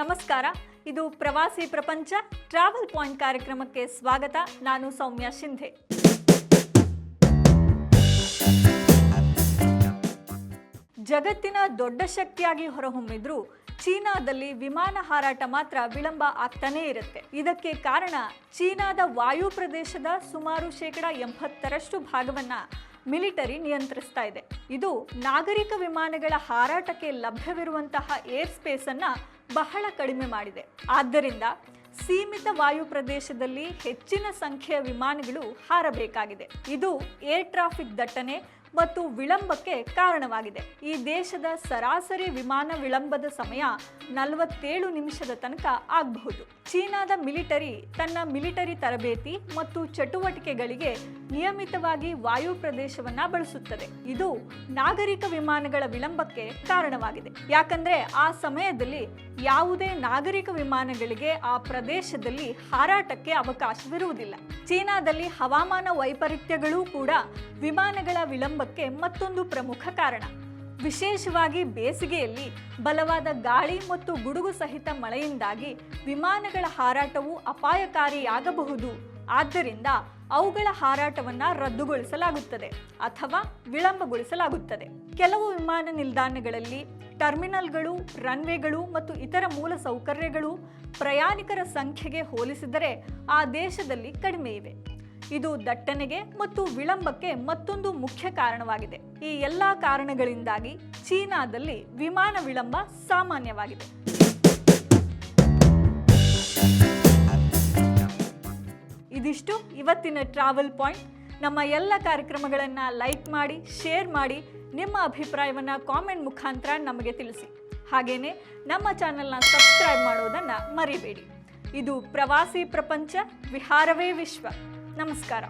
ನಮಸ್ಕಾರ. ಇದು ಪ್ರವಾಸಿ ಪ್ರಪಂಚ ಟ್ರಾವೆಲ್ ಪಾಯಿಂಟ್ ಕಾರ್ಯಕ್ರಮಕ್ಕೆ ಸ್ವಾಗತ. ನಾನು ಸೌಮ್ಯ ಶಿಂಧೆ. ಜಗತ್ತಿನ ದೊಡ್ಡ ಶಕ್ತಿಯಾಗಿ ಹೊರಹೊಮ್ಮಿದ್ರು ಚೀನಾದಲ್ಲಿ ವಿಮಾನ ಹಾರಾಟ ಮಾತ್ರ ವಿಳಂಬ ಆಗ್ತಾನೇ ಇರುತ್ತೆ. ಇದಕ್ಕೆ ಕಾರಣ ಚೀನಾದ ವಾಯು ಪ್ರದೇಶದ ಸುಮಾರು ಶೇಕಡ ಎಂಬತ್ತರಷ್ಟು ಭಾಗವನ್ನ ಮಿಲಿಟರಿ ನಿಯಂತ್ರಿಸ್ತಾ ಇದೆ. ಇದು ನಾಗರಿಕ ವಿಮಾನಗಳ ಹಾರಾಟಕ್ಕೆ ಲಭ್ಯವಿರುವಂತಹ ಏರ್ ಸ್ಪೇಸನ್ನು ಬಹಳ ಕಡಿಮೆ ಮಾಡಿದೆ. ಆದ್ದರಿಂದ ಸೀಮಿತ ವಾಯು ಪ್ರದೇಶದಲ್ಲಿ ಹೆಚ್ಚಿನ ಸಂಖ್ಯೆಯ ವಿಮಾನಗಳು ಹಾರಬೇಕಾಗಿದೆ. ಇದು ಏರ್ ಟ್ರಾಫಿಕ್ ದಟ್ಟಣೆ ಮತ್ತು ವಿಳಂಬಕ್ಕೆ ಕಾರಣವಾಗಿದೆ. ಈ ದೇಶದ ಸರಾಸರಿ ವಿಮಾನ ವಿಳಂಬದ ಸಮಯ ನಲವತ್ತೇಳು ನಿಮಿಷದ ತನಕ ಆಗಬಹುದು. ಚೀನಾದ ಮಿಲಿಟರಿ ತನ್ನ ಮಿಲಿಟರಿ ತರಬೇತಿ ಮತ್ತು ಚಟುವಟಿಕೆಗಳಿಗೆ ನಿಯಮಿತವಾಗಿ ವಾಯು ಪ್ರದೇಶವನ್ನ ಬಳಸುತ್ತದೆ. ಇದು ನಾಗರಿಕ ವಿಮಾನಗಳ ವಿಳಂಬಕ್ಕೆ ಕಾರಣವಾಗಿದೆ. ಯಾಕಂದ್ರೆ ಆ ಸಮಯದಲ್ಲಿ ಯಾವುದೇ ನಾಗರಿಕ ವಿಮಾನಗಳಿಗೆ ಆ ಪ್ರದೇಶದಲ್ಲಿ ಹಾರಾಟಕ್ಕೆ ಅವಕಾಶವಿರುವುದಿಲ್ಲ. ಚೀನಾದಲ್ಲಿ ಹವಾಮಾನ ವೈಪರೀತ್ಯಗಳೂ ಕೂಡ ವಿಮಾನಗಳ ವಿಳಂಬಕ್ಕೆ ಮತ್ತೊಂದು ಪ್ರಮುಖ ಕಾರಣ. ವಿಶೇಷವಾಗಿ ಬೇಸಿಗೆಯಲ್ಲಿ ಬಲವಾದ ಗಾಳಿ ಮತ್ತು ಗುಡುಗು ಸಹಿತ ಮಳೆಯಿಂದಾಗಿ ವಿಮಾನಗಳ ಹಾರಾಟವು ಅಪಾಯಕಾರಿಯಾಗಬಹುದು. ಆದ್ದರಿಂದ ಅವುಗಳ ಹಾರಾಟವನ್ನು ರದ್ದುಗೊಳಿಸಲಾಗುತ್ತದೆ ಅಥವಾ ವಿಳಂಬಗೊಳಿಸಲಾಗುತ್ತದೆ. ಕೆಲವು ವಿಮಾನ ನಿಲ್ದಾಣಗಳಲ್ಲಿ ಟರ್ಮಿನಲ್ಗಳು, ರನ್ವೇಗಳು ಮತ್ತು ಇತರ ಮೂಲ ಸೌಕರ್ಯಗಳು ಪ್ರಯಾಣಿಕರ ಸಂಖ್ಯೆಗೆ ಹೋಲಿಸಿದರೆ ಆ ದೇಶದಲ್ಲಿ ಕಡಿಮೆ ಇವೆ. ಇದು ದಟ್ಟಣೆಗೆ ಮತ್ತು ವಿಳಂಬಕ್ಕೆ ಮತ್ತೊಂದು ಮುಖ್ಯ ಕಾರಣವಾಗಿದೆ. ಈ ಎಲ್ಲ ಕಾರಣಗಳಿಂದಾಗಿ ಚೀನಾದಲ್ಲಿ ವಿಮಾನ ವಿಳಂಬ ಸಾಮಾನ್ಯವಾಗಿದೆ. ಇದಿಷ್ಟು ಇವತ್ತಿನ ಟ್ರಾವೆಲ್ ಪಾಯಿಂಟ್ ನಮ್ಮ ಎಲ್ಲ ಕಾರ್ಯಕ್ರಮಗಳನ್ನು ಲೈಕ್ ಮಾಡಿ ಶೇರ್ ಮಾಡಿ, ನಿಮ್ಮ ಅಭಿಪ್ರಾಯವನ್ನು ಕಾಮೆಂಟ್ ಮುಖಾಂತರ ನಮಗೆ ತಿಳಿಸಿ. ಹಾಗೆಯೇ ನಮ್ಮ ಚಾನೆಲ್ನ ಸಬ್ಸ್ಕ್ರೈಬ್ ಮಾಡೋದನ್ನು ಮರಿಬೇಡಿ. ಇದು ಪ್ರವಾಸಿ ಪ್ರಪಂಚ, ವಿಹಾರವೇ ವಿಶ್ವ. ನಮಸ್ಕಾರ